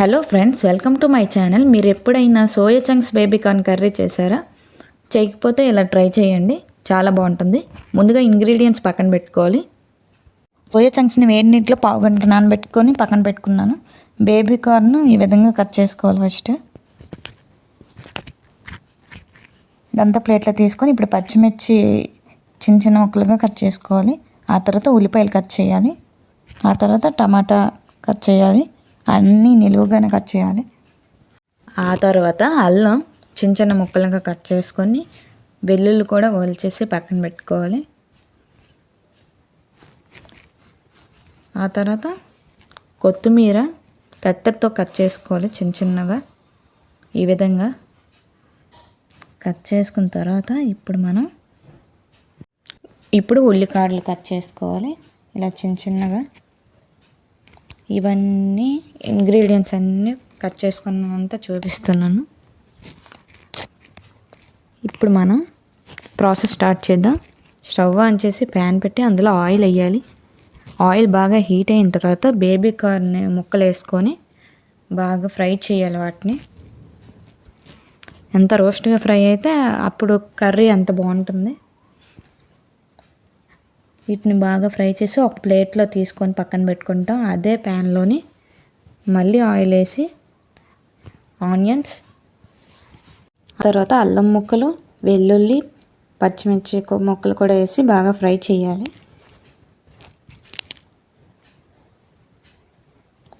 Hello friends welcome to my channel. మీరు ఎప్పుడైనా soya chunks baby corn curry చేశారా? చేయకపోతే ఇలా ట్రై చేయండి. చాలా బాగుంటుంది. ముందుగా ఇంగ్రీడియంట్స్ పక్కన పెట్టుకోవాలి. సోయా చంక్స్ని వేడి నీటిలో పావు గంట నానబెట్టుకొని పక్కన పెట్టుకున్నాను. బేబీ కార్న్ ఈ విధంగా కట్ చేసుకోవాలి ఫస్ట్. దంత ప్లేట్లో తీసుకొని ఇప్పుడు పచ్చిమిర్చి చిన్న చిన్న ముక్కలుగా కట్ చేసుకోవాలి. ఆ తర్వాత ఉల్లిపాయలు కట్ చేయాలి. ఆ తర్వాత టమాటా కట్ చేయాలి. అన్నీ నిలువుగానే కట్ చేయాలి. ఆ తర్వాత అల్లం చిన్న చిన్న ముక్కలుగా కట్ చేసుకొని వెల్లుల్లి కూడా ఒలిచేసి పక్కన పెట్టుకోవాలి. ఆ తర్వాత కొత్తిమీర కత్తెరతో కట్ చేసుకోవాలి చిన్న చిన్నగా. ఈ విధంగా కట్ చేసుకున్న తర్వాత ఇప్పుడు మనం ఇప్పుడు ఉల్లికాడలు కట్ చేసుకోవాలి. ఇలా చిన్న చిన్నగా. ఇవన్నీ ఇంగ్రీడియంట్స్ అన్నీ కట్ చేసుకున్నంత చూపిస్తున్నాను. ఇప్పుడు మనం ప్రాసెస్ స్టార్ట్ చేద్దాం. స్టవ్ ఆన్ చేసి ప్యాన్ పెట్టి అందులో ఆయిల్ వేయాలి. ఆయిల్ బాగా హీట్ అయిన తర్వాత బేబీ కార్న్ ముక్కలు వేసుకొని బాగా ఫ్రై చేయాలి వాటిని. ఎంత రోస్ట్గా ఫ్రై అయితే అప్పుడు కర్రీ అంత బాగుంటుంది. వీటిని బాగా ఫ్రై చేసి ఒక ప్లేట్లో తీసుకొని పక్కన పెట్టుకుంటాం. అదే ప్యాన్లోని మళ్ళీ ఆయిల్ వేసి ఆనియన్స్ తర్వాత అల్లం ముక్కలు వెల్లుల్లి పచ్చిమిర్చి ముక్కలు కూడా వేసి బాగా ఫ్రై చేయాలి.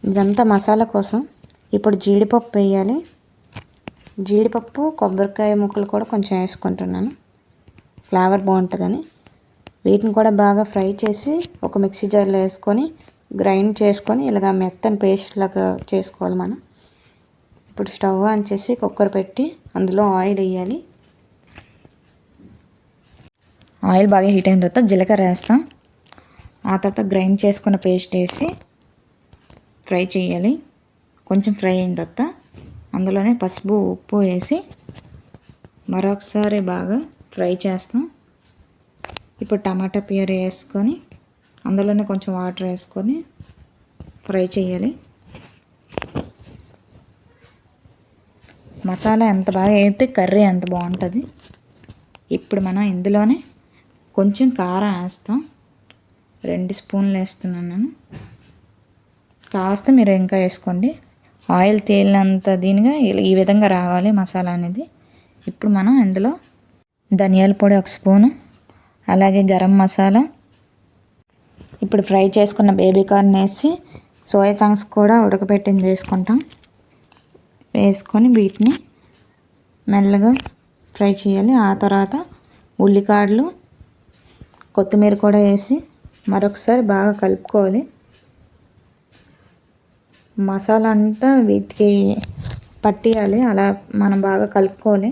ఇదంతా మసాలా కోసం ఇప్పుడు జీడిపప్పు వేయాలి. జీడిపప్పు కొబ్బరికాయ ముక్కలు కూడా కొంచెం వేసుకుంటున్నాను. ఫ్లేవర్ బాగుంటుందని. వీటిని కూడా బాగా ఫ్రై చేసి ఒక మిక్సీ జార్లో వేసుకొని గ్రైండ్ చేసుకొని ఇలాగ మెత్తని పేస్ట్ లాగా చేసుకోవాలి మనం. ఇప్పుడు స్టవ్ ఆన్ చేసి కుక్కర్ పెట్టి అందులో ఆయిల్ వేయాలి. ఆయిల్ బాగా హీట్ అయిన తర్వాత జీలకర్ర వేస్తాం. ఆ తర్వాత గ్రైండ్ చేసుకున్న పేస్ట్ వేసి ఫ్రై చేయాలి. కొంచెం ఫ్రై అయిన తర్వాత అందులోనే పసుపు ఉప్పు వేసి మరొకసారి బాగా ఫ్రై చేస్తాం. ఇప్పుడు టమాటా ప్యూరీ వేసుకొని అందులోనే కొంచెం వాటర్ వేసుకొని ఫ్రై చేయాలి. మసాలా ఎంత బాగా అయితే కర్రీ ఎంత బాగుంటుంది. ఇప్పుడు మనం ఇందులోనే కొంచెం కారం వేస్తాం. రెండు స్పూన్లు వేస్తున్నాను నేను. కావస్తే మీరు ఇంకా వేసుకోండి. ఆయిల్ తేలినంత దీనిగా ఈ విధంగా రావాలి మసాలా అనేది. ఇప్పుడు మనం ఇందులో ధనియాల పొడి ఒక స్పూను అలాగే గరం మసాలా. ఇప్పుడు ఫ్రై చేసుకున్న బేబీ కార్న్ వేసి సోయా చంక్స్ కూడా ఉడకబెట్టింది వేసుకుంటాం. వేసుకొని వీటిని మెల్లగా ఫ్రై చేయాలి. ఆ తర్వాత ఉల్లికాడలు కొత్తిమీర కూడా వేసి మరొకసారి బాగా కలుపుకోవాలి. మసాలా అంతా వీటికి పట్టియాలి. అలా మనం బాగా కలుపుకోవాలి.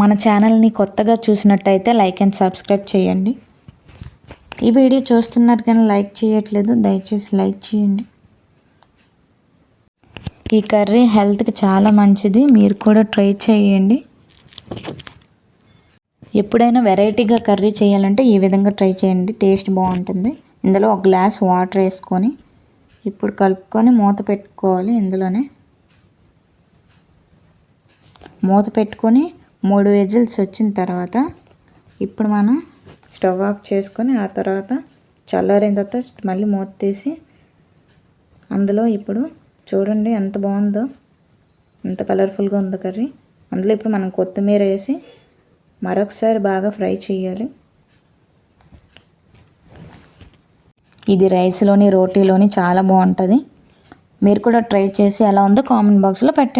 మన ఛానల్ని కొత్తగా చూసినట్టయితే లైక్ అండ్ సబ్స్క్రైబ్ చేయండి. ఈ వీడియో చూస్తున్నారు కానీ లైక్ చేయట్లేదు దయచేసి లైక్ చేయండి. ఈ కర్రీ హెల్త్కి చాలా మంచిది మీరు కూడా ట్రై చేయండి. ఎప్పుడైనా వెరైటీగా కర్రీ చేయాలంటే ఈ విధంగా ట్రై చేయండి టేస్ట్ బాగుంటుంది. ఇందులో ఒక గ్లాస్ వాటర్ వేసుకొని ఇప్పుడు కలుపుకొని మూత పెట్టుకోవాలి ఇందులోనే. మూత పెట్టుకొని మూడు విజిల్స్ వచ్చిన తర్వాత ఇప్పుడు మనం స్టవ్ ఆఫ్ చేసుకొని ఆ తర్వాత చల్లారిన తర్వాత మళ్ళీ మూత తీసి అందులో ఇప్పుడు చూడండి ఎంత బాగుందో ఎంత కలర్ఫుల్గా ఉందో కర్రీ. అందులో ఇప్పుడు మనం కొత్తిమీర వేసి మరొకసారి బాగా ఫ్రై చేయాలి. ఇది రైస్లోని రోటీలోని చాలా బాగుంటుంది. మీరు కూడా ట్రై చేసి ఎలా ఉందో కామెంట్ బాక్స్లో పెట్టండి.